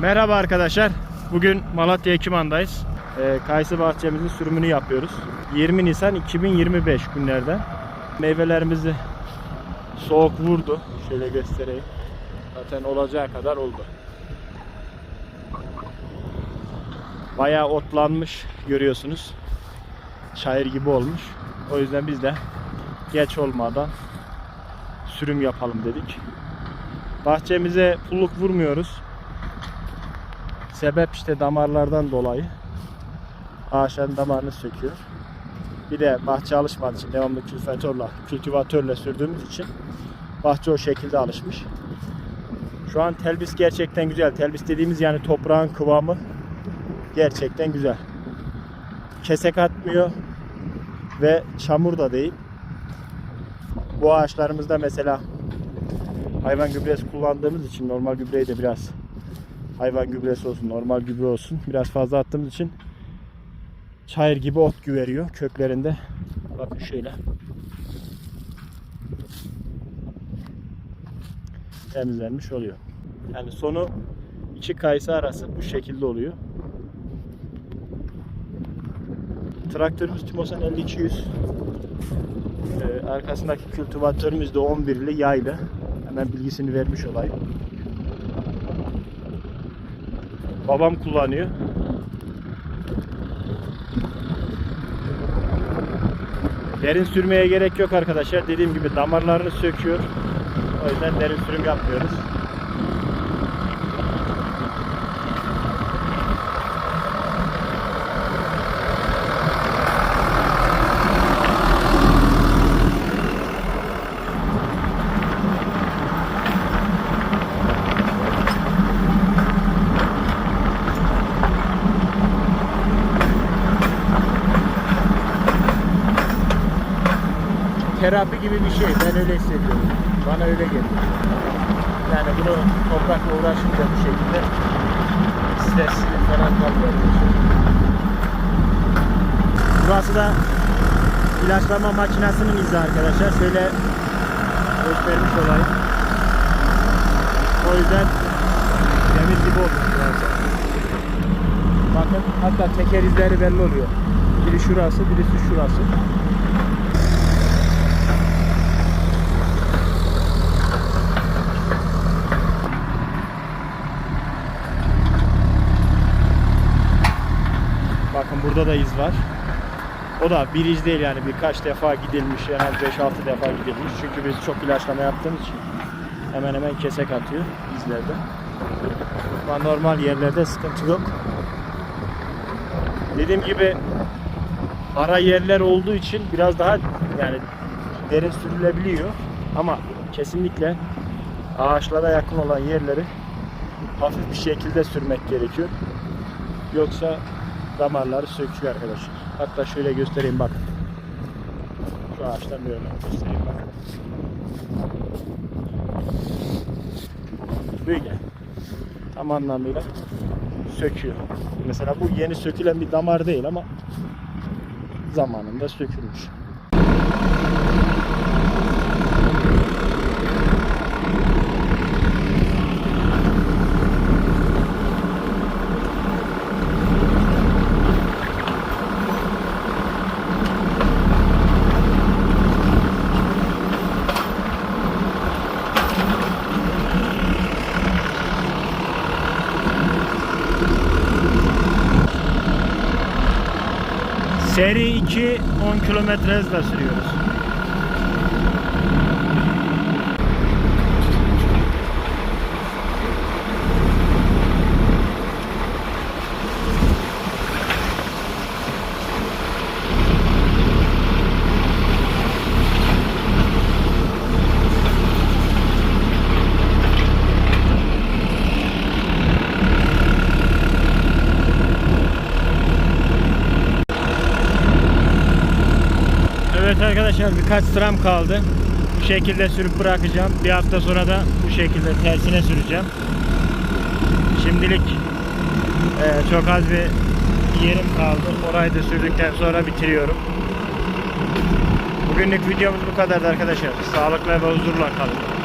Merhaba arkadaşlar. Bugün Malatya Ekiman'dayız. Ee, kayısı bahçemizin sürümünü yapıyoruz. 20 Nisan 2025 günlerden. Meyvelerimizi soğuk vurdu. Şöyle göstereyim. Zaten olacağı kadar oldu. Bayağı otlanmış görüyorsunuz. Şair gibi olmuş. O yüzden biz de geç olmadan sürüm yapalım dedik. Bahçemize pulluk vurmuyoruz. Sebep işte damarlardan dolayı. Ağaçların damarını söküyor. Bir de bahçe alışmadığı için devamlı kültivatörle, kültivatörle sürdüğümüz için bahçe o şekilde alışmış. Şu an telbis gerçekten güzel. Telbis dediğimiz yani toprağın kıvamı gerçekten güzel. Kesek atmıyor ve çamur da değil. Bu ağaçlarımızda mesela hayvan gübresi kullandığımız için normal gübreyi de biraz hayvan gübresi olsun, normal gübre olsun biraz fazla attığımız için çayır gibi ot güveriyor köklerinde. Bakın şöyle. Temizlenmiş oluyor. Yani sonu iki kayısı arası bu şekilde oluyor. Traktörümüz Timosan 5200. Ee, arkasındaki kültivatörümüz de 11'li yaylı. Hemen bilgisini vermiş olayım. Babam kullanıyor. Derin sürmeye gerek yok arkadaşlar. Dediğim gibi damarlarını söküyor. O yüzden derin sürüm yapmıyoruz. Terapi gibi bir şey. Ben öyle hissediyorum. Bana öyle geliyor. Yani bunu toprakla uğraşınca bu şekilde stres falan kalmıyor. Burası da ilaçlama makinesinin izi arkadaşlar. Şöyle göstermiş olayım. O yüzden temiz gibi olmuş burası. Bakın hatta teker izleri belli oluyor. Biri şurası, birisi şurası. Burada da iz var. O da bir iz değil yani birkaç defa gidilmiş en az 5-6 defa gidilmiş. Çünkü biz çok ilaçlama yaptığımız için hemen hemen kesek atıyor izlerde. Ama normal yerlerde sıkıntı yok. Dediğim gibi ara yerler olduğu için biraz daha yani derin sürülebiliyor. Ama kesinlikle ağaçlara yakın olan yerleri hafif bir şekilde sürmek gerekiyor. Yoksa damarları söküyor arkadaşlar. Hatta şöyle göstereyim bakın. Şu ağaçtan böyle göstereyim bakın. Böyle. Tam anlamıyla söküyor. Mesela bu yeni sökülen bir damar değil ama zamanında sökülmüş. Seri 2 10 kilometre hızla sürüyoruz. Arkadaşlar birkaç sıram kaldı. Bu şekilde sürüp bırakacağım. Bir hafta sonra da bu şekilde tersine süreceğim. Şimdilik e, çok az bir yerim kaldı. Orayı da sürdükten sonra bitiriyorum. Bugünlük videomuz bu kadardı arkadaşlar. Sağlıkla ve huzurla kalın.